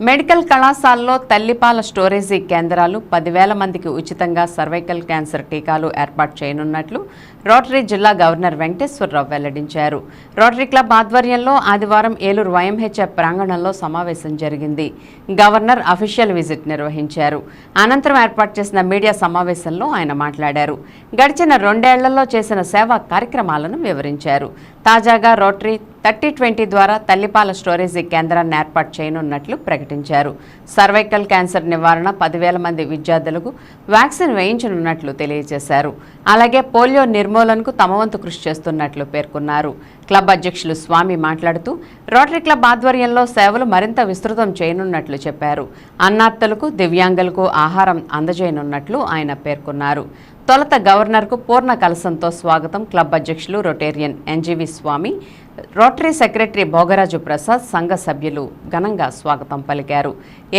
Medical కళాశాలలో తల్లిపాల storage కేంద్రాలు పదివేల మందికి ఉచితంగా సర్వైకల్ క్యాన్సర్ టీకాలు ఏర్పాటు చేయనున్నట్లు రోటరీ జిల్లా గవర్నర్ వెంకటేశ్వరరావు వెల్లడించారు. రోటరీ క్లబ్ ఆధ్వర్యంలో ఆదివారం ఏలూరు వైఎంహెచ్ఎఫ్ ప్రాంగణంలో సమావేశం జరిగింది. గవర్నర్ అఫీషియల్ విజిట్ నిర్వహించారు. అనంతరం ఏర్పాటు చేసిన మీడియా సమావేశంలో ఆయన మాట్లాడారు. గడిచిన రెండేళ్ళలో చేసిన సేవా కార్యక్రమాలను వివరించారు. తాజాగా రోటరీ థర్టీ ట్వంటీ ద్వారా తల్లిపాల స్టోరేజీ కేంద్రాన్ని ఏర్పాటు చేయనున్నట్లు ప్రకటించారు. సర్వైకల్ క్యాన్సర్ నివారణ పదివేల మంది విద్యార్థులకు వ్యాక్సిన్ వేయించనున్నట్లు తెలియజేశారు. అలాగే పోలియో నిర్మూలనకు తమ వంతు కృషి చేస్తున్నట్లు పేర్కొన్నారు. క్లబ్ అధ్యక్షులు స్వామి మాట్లాడుతూ రోటరీ క్లబ్ ఆధ్వర్యంలో సేవలు మరింత విస్తృతం చేయనున్నట్లు చెప్పారు. అన్నార్తలకు దివ్యాంగులకు ఆహారం అందజేయనున్నట్లు ఆయన పేర్కొన్నారు. తొలత గవర్నర్కు పూర్ణ కలసంతో స్వాగతం క్లబ్ అధ్యక్షులు Rotarian NGV Swamy. Rotary secretary Bhogaraju Prasad సంఘ సభ్యులు ఘనంగా స్వాగతం పలికారు.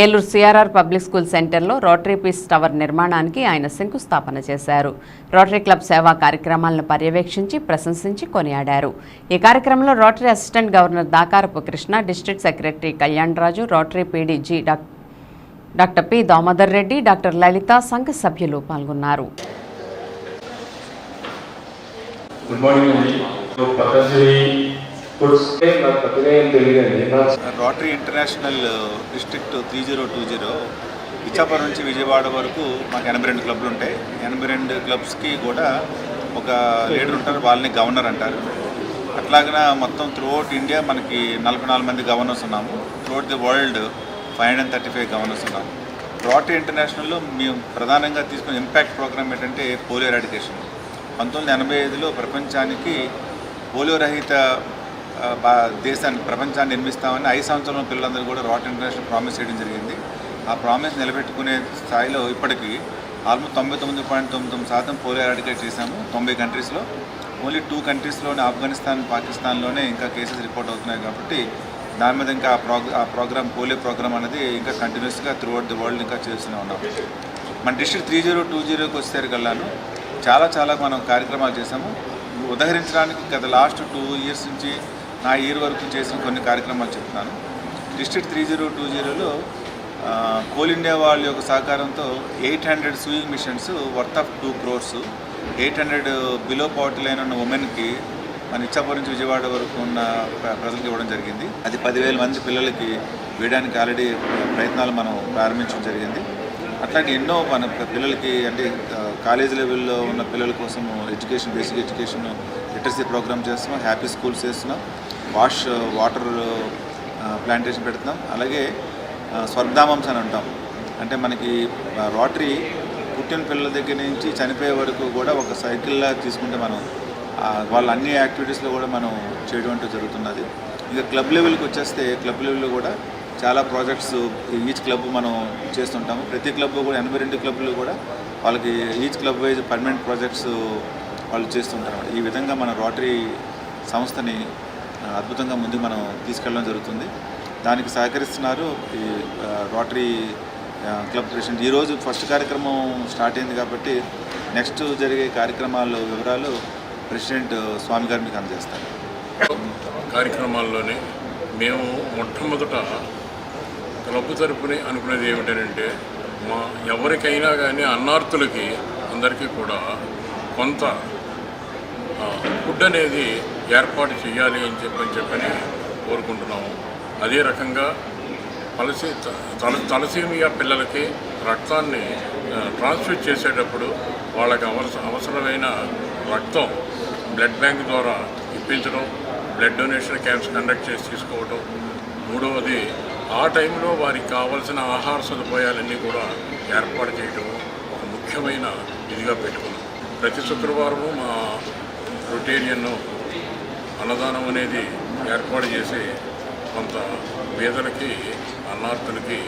ఏలూరు సిఆర్ఆర్ పబ్లిక్ స్కూల్ సెంటర్లో రోటరీ పీస్ టవర్ నిర్మాణానికి ఆయన శంకుస్థాపన చేశారు. రోటరీ క్లబ్ సేవా కార్యక్రమాలను పర్యవేక్షించి ప్రశంసించి కొనియాడారు. ఈ కార్యక్రమంలో Rotary assistant governor Dakarapu Krishna district secretary Kalyan Raju Rotary PDG doctor doctor P. Damodar Reddy doctor Lalitha సంఘ సభ్యులు పాల్గొన్నారు. గుడ్ మార్నింగ్ అండి Patanjali Rotary international district three zero two zero Ichchapuram నుంచి విజయవాడ వరకు మాకు ఎనభై రెండు క్లబ్లు ఉంటాయి. ఎనభై రెండు క్లబ్స్కి కూడా ఒక లీడర్ ఉంటారు వాళ్ళని గవర్నర్ అంటారు. అట్లాగన మొత్తం త్రూఅవుట్ ఇండియా మనకి నలభై నాలుగు మంది గవర్నర్స్ ఉన్నాము. Throughout the world five hundred thirty five governors ఉన్నాము. రోటరీ ఇంటర్నేషనల్లో మేము ప్రధానంగా తీసుకున్న ఇంపాక్ట్ ప్రోగ్రామ్ ఏంటంటే పోలియో ఎరాడికేషన్ పంతొమ్మిది ఎనభై ఐదులో ప్రపంచానికి పోలియో రహిత దేశాన్ని ప్రపంచాన్ని నిర్మిస్తామని ఐదు సంవత్సరంలో పిల్లలందరూ కూడా రాట్ ఇంటర్నేషనల్ ప్రామిస్ చేయడం జరిగింది. ఆ ప్రామిస్ నిలబెట్టుకునే స్థాయిలో ఇప్పటికీ ఆల్మోస్ట్ తొంభై తొమ్మిది పాయింట్ తొమ్మిది తొమ్మిది శాతం పోలియో ఎరాడికేట్ చేశాము. తొంభై కంట్రీస్లో ఓన్లీ టూ కంట్రీస్లోనే ఆఫ్ఘనిస్తాన్ పాకిస్తాన్లోనే ఇంకా కేసెస్ రిపోర్ట్ అవుతున్నాయి కాబట్టి దాని మీద ఇంకా ఆ ప్రోగ్రా ఆ ప్రోగ్రామ్ పోలియో ప్రోగ్రామ్ అనేది ఇంకా కంటిన్యూస్గా త్రూఅవుట్ ది వరల్డ్ ఇంకా చేస్తూనే ఉన్నాం. మన డిస్ట్రిక్ట్ త్రీ జీరో టూ జీరోకి వచ్చేసరికల్లాను చాలా చాలా మనం కార్యక్రమాలు చేసాము ఉదహరించడానికి గత లాస్ట్ టూ ఇయర్స్ నుంచి నా ఇయర్ వరకు చేసిన కొన్ని కార్యక్రమాలు చెప్తున్నాను డిస్ట్రిక్ట్ త్రీ జీరో టూ జీరోలో కోల్ ఇండియా వాళ్ళ యొక్క సహకారంతో eight hundred sewing machines worth of two crores eight hundred below poverty line ఉన్న ఉమెన్కి మన ఇచ్చాపూర్ నుంచి విజయవాడ వరకు ఉన్న ప్ర- ప్రజలకు ఇవ్వడం జరిగింది. అది పదివేల మంది పిల్లలకి వేయడానికి ఆల్రెడీ ప్రయత్నాలు మనం ప్రారంభించడం జరిగింది. అట్లాంటి ఎన్నో మన పిల్లలకి అంటే కాలేజ్ లెవెల్లో ఉన్న పిల్లల కోసం education basic education literacy program చేస్తున్నాం హ్యాపీ స్కూల్స్ చేస్తున్నాం వాష్ వాటర్ ప్లాంటేషన్ పెడుతున్నాం అలాగే ఆ, అని అంటాం. అంటే మనకి రోటరీ పుట్టిన పిల్లల దగ్గర నుంచి చనిపోయే వరకు కూడా ఒక సైకిల్లా తీసుకుంటే మనం వాళ్ళ అన్ని యాక్టివిటీస్లో కూడా మనం చేయడం అంటూ జరుగుతున్నది. ఇక క్లబ్ లెవెల్కి వచ్చేస్తే క్లబ్ లెవెల్లో కూడా చాలా ప్రాజెక్ట్స్ ఈచ్ క్లబ్ మనం చేస్తుంటాము. ప్రతి క్లబ్ కూడా ఎనభై రెండు క్లబ్లు కూడా వాళ్ళకి each club wise permanent projects వాళ్ళు చేస్తుంటారు ఈ విధంగా మన రోటరీ సంస్థని అద్భుతంగా ముందు మనం తీసుకెళ్ళడం జరుగుతుంది. దానికి సహకరిస్తున్నారు ఈ రోటరీ క్లబ్ ప్రెసిడెంట్ ఈరోజు ఫస్ట్ కార్యక్రమం స్టార్ట్ అయింది కాబట్టి నెక్స్ట్ జరిగే కార్యక్రమాల వివరాలు ప్రెసిడెంట్ స్వామి గారు మీకు అందజేస్తారు. కార్యక్రమాల్లోనే మేము మొట్టమొదట క్లబ్ తరపుని అనుకునేది ఏమిటంటే మా ఎవరికైనా కానీ అన్నార్థులకి అందరికీ కూడా కొంత ఫుడ్ అనేది ఏర్పాటు చేయాలి అని చెప్పని చెప్పని కోరుకుంటున్నాము. అదే రకంగా తలసీ తల తలసీమియా పిల్లలకి రక్తాన్ని ట్రాన్స్ఫర్ ట్రాన్స్ఫ్యూజ్ చేసేటప్పుడు వాళ్ళకి అవస అవసరమైన రక్తం బ్లడ్ బ్యాంక్ ద్వారా ఇప్పించడం బ్లడ్ డొనేషన్ క్యాంప్స్ కండక్ట్ చేసి తీసుకోవడం మూడవది ఆ టైంలో వారికి కావాల్సిన ఆహార సదుపాయాలన్నీ కూడా ఏర్పాటు చేయడం ఒక ముఖ్యమైన ఇదిగా పెట్టుకున్నాం. ప్రతి శుక్రవారము మా రొటేరియన్ అన్నదానం అనేది ఏర్పాటు చేసి కొంత పేదలకి అన్నార్థులకి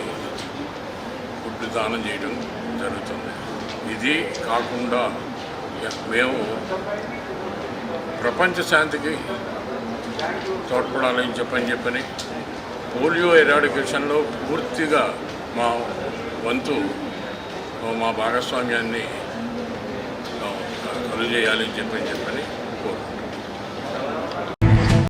ఫుడ్ దానం చేయడం జరుగుతుంది. ఇది కాకుండా మేము ప్రపంచ శాంతికి తోడ్పడాలని చెప్పని చెప్పని పోలియో ఎరాడికేషన్లో పూర్తిగా మా వంతు మా భాగస్వామ్యాన్ని కలుజేయాలని చెప్పని చెప్పాను.